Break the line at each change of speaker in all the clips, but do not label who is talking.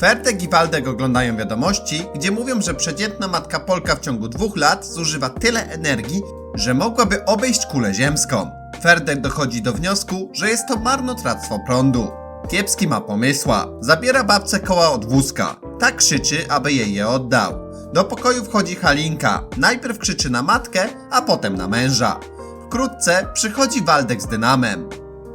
Fertek i Waldek oglądają wiadomości, gdzie mówią, że przeciętna matka Polka w ciągu dwóch lat zużywa tyle energii, że mogłaby obejść kulę ziemską. Ferdek dochodzi do wniosku, że jest to marnotrawstwo prądu. Kiepski ma pomysła. Zabiera babce koła od wózka. Tak krzyczy, aby jej je oddał. Do pokoju wchodzi Halinka. Najpierw krzyczy na matkę, a potem na męża. Wkrótce przychodzi Waldek z dynamem.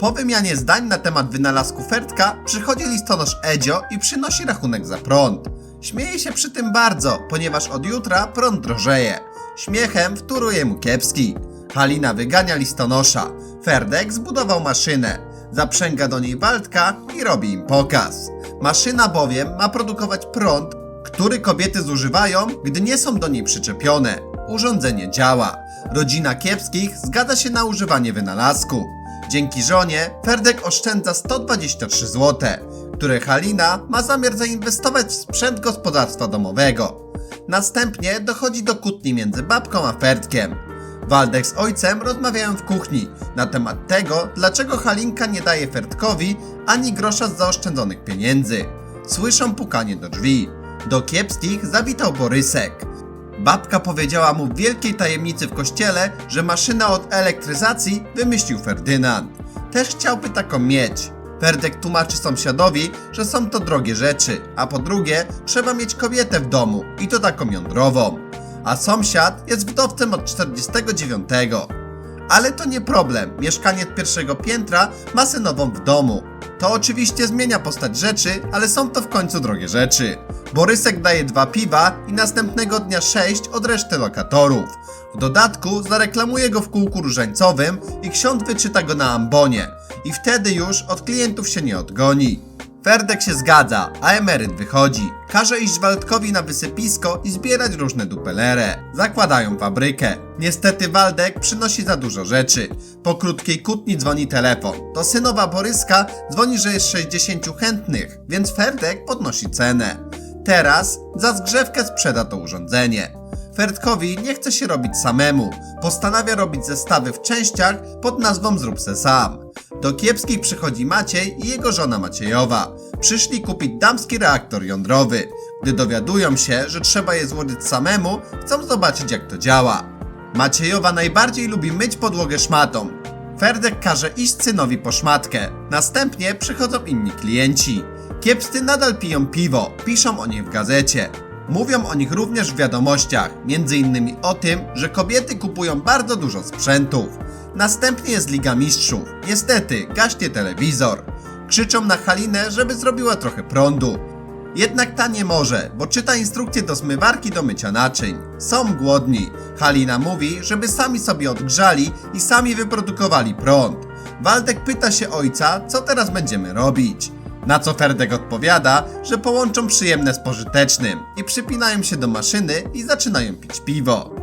Po wymianie zdań na temat wynalazku Fertka przychodzi listonosz Edzio i przynosi rachunek za prąd. Śmieje się przy tym bardzo, ponieważ od jutra prąd drożeje. Śmiechem wtóruje mu kiepski. Halina wygania listonosza. Ferdek zbudował maszynę. Zaprzęga do niej Waldka i robi im pokaz. Maszyna bowiem ma produkować prąd, który kobiety zużywają, gdy nie są do niej przyczepione. Urządzenie działa. Rodzina kiepskich zgadza się na używanie wynalazku. Dzięki żonie Ferdek oszczędza 123 zł, które Halina ma zamiar zainwestować w sprzęt gospodarstwa domowego. Następnie dochodzi do kłótni między babką a Ferdkiem. Waldek z ojcem rozmawiają w kuchni na temat tego, dlaczego Halinka nie daje Ferdkowi ani grosza z zaoszczędzonych pieniędzy. Słyszą pukanie do drzwi. Do kiepskich zawitał Borysek. Babka powiedziała mu w wielkiej tajemnicy w kościele, że maszynę od elektryzacji wymyślił Ferdynand. Też chciałby taką mieć. Ferdek tłumaczy sąsiadowi, że są to drogie rzeczy, a po drugie trzeba mieć kobietę w domu i to taką jądrową. A sąsiad jest wdowcem od 49. Ale to nie problem, mieszkaniec pierwszego piętra ma synową w domu. To oczywiście zmienia postać rzeczy, ale są to w końcu drogie rzeczy. Borysek daje dwa piwa i następnego dnia sześć od reszty lokatorów. W dodatku zareklamuje go w kółku różańcowym i ksiądz wyczyta go na ambonie. I wtedy już od klientów się nie odgoni. Ferdek się zgadza, a emeryt wychodzi. Każe iść Waldkowi na wysypisko i zbierać różne dupelerę. Zakładają fabrykę. Niestety Waldek przynosi za dużo rzeczy. Po krótkiej kłótni dzwoni telefon. Do synowa Boryska dzwoni, że jest 60 chętnych, więc Ferdek podnosi cenę. Teraz za zgrzewkę sprzeda to urządzenie. Ferdkowi nie chce się robić samemu. Postanawia robić zestawy w częściach pod nazwą Zrób se sam. Do kiepskich przychodzi Maciej i jego żona Maciejowa. Przyszli kupić damski reaktor jądrowy. Gdy dowiadują się, że trzeba je złożyć samemu, chcą zobaczyć jak to działa. Maciejowa najbardziej lubi myć podłogę szmatą. Ferdek każe iść synowi po szmatkę. Następnie przychodzą inni klienci. Kiepscy nadal piją piwo, piszą o nich w gazecie. Mówią o nich również w wiadomościach, między innymi o tym, że kobiety kupują bardzo dużo sprzętów. Następnie jest Liga Mistrzów. Niestety, gaśnie telewizor. Krzyczą na Halinę, żeby zrobiła trochę prądu. Jednak ta nie może, bo czyta instrukcję do zmywarki do mycia naczyń. Są głodni. Halina mówi, żeby sami sobie odgrzali i sami wyprodukowali prąd. Waldek pyta się ojca, co teraz będziemy robić. Na co Ferdek odpowiada, że połączą przyjemne z pożytecznym i przypinają się do maszyny i zaczynają pić piwo.